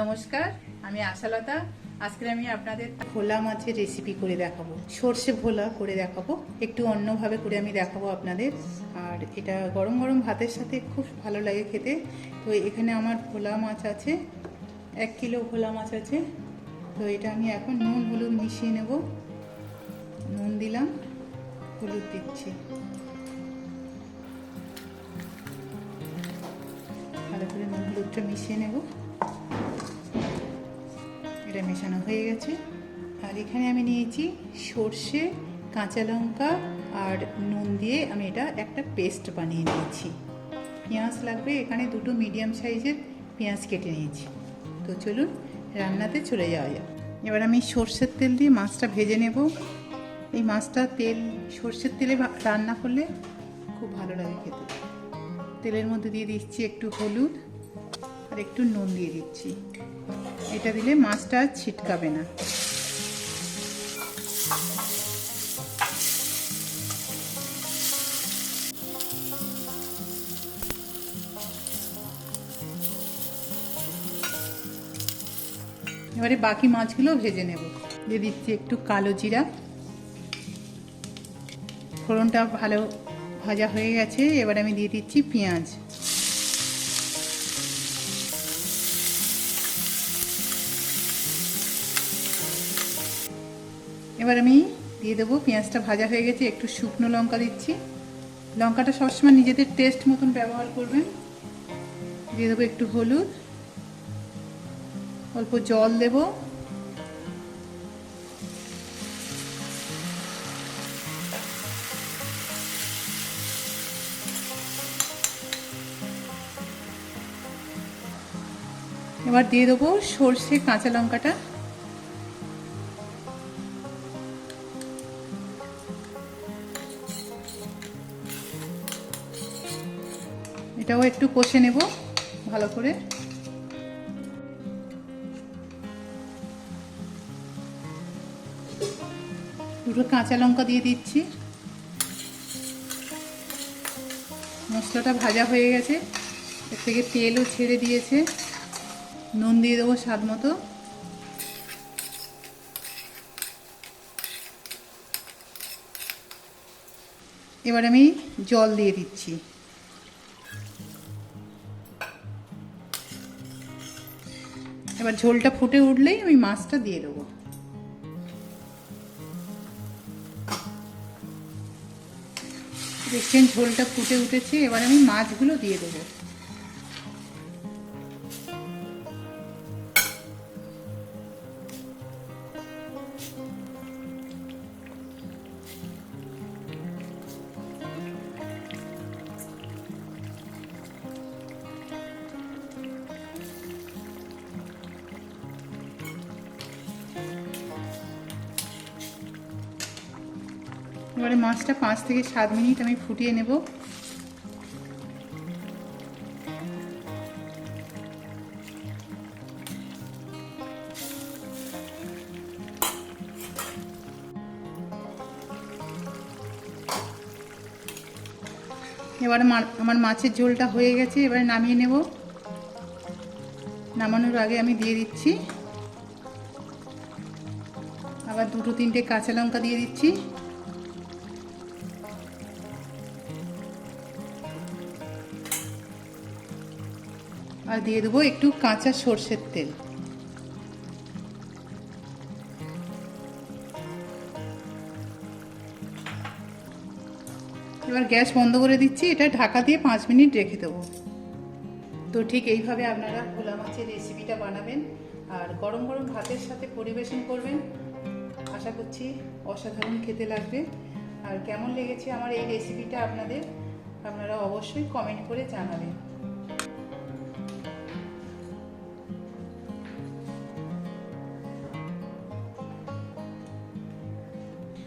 নমস্কার, আমি আশালতা। আজকে আমি আপনাদের ভোলা মাছের রেসিপি করে দেখাবো। সর্ষে ভোলা করে দেখাবো। একটু অন্যভাবে করে আমি দেখাবো আপনাদের। আর এটা গরম গরম ভাতের সাথে খুব ভালো লাগে খেতে। তো এখানে আমার ভোলা মাছ আছে, এক কিলো ভোলা মাছ আছে। তো এটা আমি এখন নুন হলুদ মিশিয়ে নেব। নুন দিলাম, হলুদ দিচ্ছি। ভালো করে নুন হলুদটা মিশিয়ে নেব। এটা মেশানো হয়ে গেছে। আর এখানে আমি নিয়েছি সর্ষে, কাঁচা লঙ্কা আর নুন দিয়ে আমি এটা একটা পেস্ট বানিয়ে নিয়েছি। পেঁয়াজ লাগবে, এখানে দুটো মিডিয়াম সাইজের পেঁয়াজ কেটে নিয়েছি। তো চলুন, রান্নাতে চলে যাওয়া যাক। এবার আমি সর্ষের তেল দিয়ে মাছটা ভেজে নেব। এই মাছটা তেল, সর্ষের তেলে রান্না করলে খুব ভালো লাগে খেতে। তেলের মধ্যে দিয়ে দিচ্ছি একটু হলুদ আর একটু নুন দিয়ে দিচ্ছি। এটা দিলে মাছটা ছিটকাবে না। এবারে বাকি মাছগুলো ভেজে নেব। দিয়ে দিচ্ছি একটু কালো জিরা। ফোড়নটা ভালো ভাজা হয়ে গেছে, এবার আমি দিয়ে দিচ্ছি পেঁয়াজ। এবার আমি দিয়ে দেবো পেঁয়াজটা ভাজা হয়ে গেছে, একটু শুকনো লঙ্কা দিচ্ছি। লঙ্কাটা সবসময় নিজেদের টেস্ট মতন ব্যবহার করবেন। দিয়ে দেবো একটু হলুদ। অল্প জল দেব। এবার দিয়ে দেবো সর্ষে কাঁচা লঙ্কাটা। এটাও একটু কষে নেব, ভালো করে। দুটো কাঁচা লঙ্কা দিয়ে দিচ্ছি। মশলাটা ভাজা হয়ে গেছে। এর থেকে তেলও ছেড়ে দিয়েছে। নুন দিয়ে দেবো স্বাদ মতো। এবার আমি জল দিয়ে দিচ্ছি। এবার ঝোলটা ফুটে উঠলেই আমি মাছটা দিয়ে দেবো। দেখছেন ঝোলটা ফুটে উঠেছে, এবার আমি মাছগুলো দিয়ে দেবো। এবারে মাছটা পাঁচ থেকে সাত মিনিট আমি ফুটিয়ে নেব। এবার আমার মাছের ঝোলটা হয়ে গেছে, এবারে নামিয়ে নেব। নামানোর আগে আমি দিয়ে দিচ্ছি। আবার দুটো তিনটে কাঁচা লঙ্কা দিয়ে দিচ্ছি। আর দিয়ে দেবো একটু কাঁচা সর্ষের তেল। এবার গ্যাস বন্ধ করে দিচ্ছি, এটা ঢাকা দিয়ে পাঁচ মিনিট রেখে দেবো। তো ঠিক এইভাবে আপনারা ভোলা মাছের রেসিপিটা বানাবেন আর গরম গরম ভাতের সাথে পরিবেশন করবেন। আশা করছি অসাধারণ খেতে লাগবে। আর কেমন লেগেছে আমার এই রেসিপিটা আপনাদের, আপনারা অবশ্যই কমেন্ট করে জানাবেন।